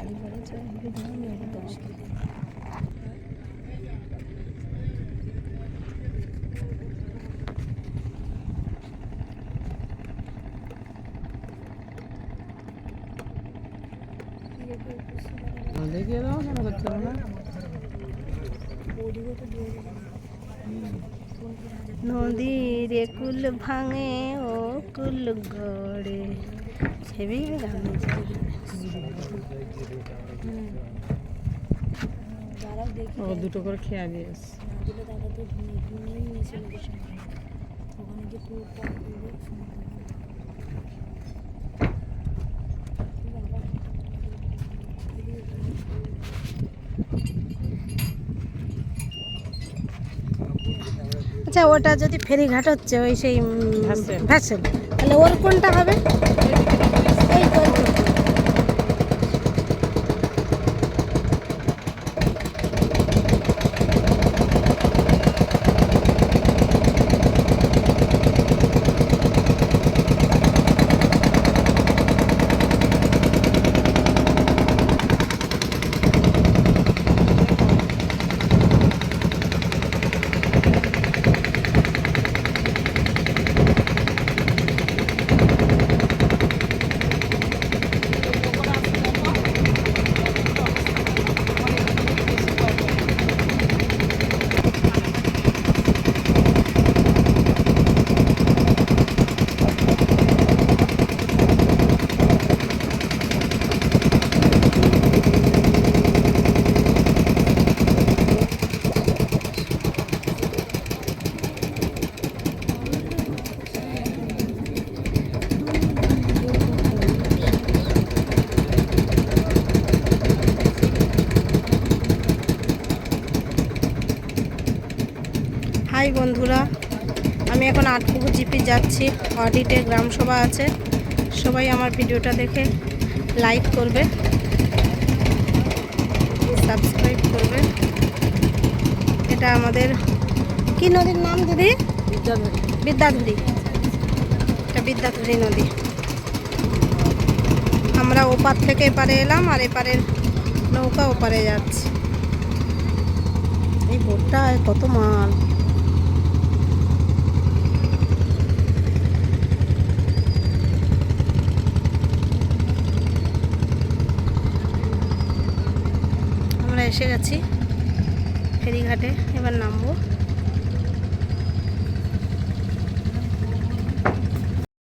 এগুলো ধরো মেয়েদের দশ দেখিয়ে দাও কেন হবে না নদীর কুল ভাঙে ও কুল গড়ে। হেভি গান ও দুটো করে খেয়া ঘুমিয়ে নিয়েছিল ওখানে যে আচ্ছা ওটা যদি ফেরিঘাট হচ্ছে ওই সেই. ভ্যাসেল তাহলে ওর কোনটা হবে হাই বন্ধুরা, আমি এখন আটপুকুর জিপি যাচ্ছি। অডিটে গ্রাম সভা আছে। সবাই আমার ভিডিওটা দেখে লাইক করবে। সাবস্ক্রাইব করবে। এটা আমাদের, কি নদীর নাম দিদি? বিদ্যাধরী। এটা বিদ্যাধরী নদী। আমরা ওপার থেকে এপারে এলাম আর এপারের নৌকা ওপারে যাচ্ছি। এই বোটটায় কত মাল আমরা এসে গেছি ফেরিঘাটে এবার নামবো।